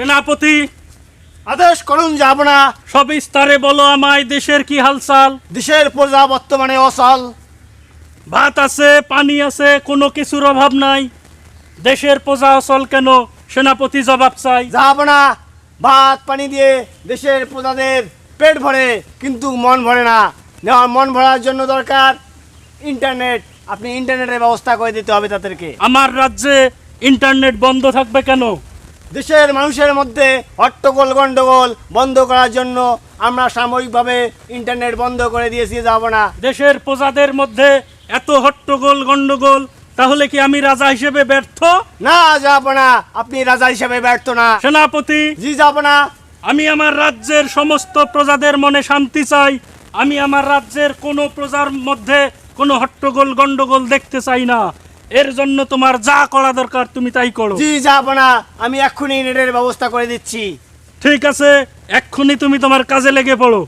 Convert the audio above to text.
সেনাপতি আদেশ করুন যাব না সবিস্তারে বলো আমায় দেশের কি হালচাল। দেশের প্রজা বর্তমানে অসল ভাত আছে পানি আছে কোনো কিছুর অভাব নাই। দেশের প্রজা অচল কেন? সেনাপতি জবাব চাই। যাব না ভাত পানি দিয়ে দেশের প্রজাদের পেট ভরে কিন্তু মন ভরে না। নেওয়ার মন ভরার জন্য দরকার ইন্টারনেট। আপনি ইন্টারনেটের ব্যবস্থা করে দিতে হবে তাদেরকে। আমার রাজ্যে ইন্টারনেট বন্ধ থাকবে কেন? দেশের মানুষের মধ্যে হট্টগোল গন্ডগোল বন্ধ করার জন্য আমরা সাময়িকভাবে ইন্টারনেট বন্ধ করে দিয়েছি যাব না। দেশের প্রজাদের মধ্যে এত হট্টগোল গন্ডগোল তাহলে কি আমি রাজা হিসেবে ব্যর্থ? না যাব না। আপনি রাজা হিসেবে ব্যর্থ না। সেনাপতি? জি যাব না। আমি আমার রাজ্যের সমস্ত প্রজাদের মনে শান্তি চাই। আমি আমার রাজ্যের কোনো প্রজার মধ্যে কোনো হট্টগোল গন্ডগোল দেখতে চাই না। এর জন্য তোমার যা করা দরকার তুমি তাই করো। জি যাব না আমি এক্ষুনি নেটের ব্যবস্থা করে দিচ্ছি। ঠিক আছে এক্ষুনি তুমি তোমার কাজে লেগে পড়ো।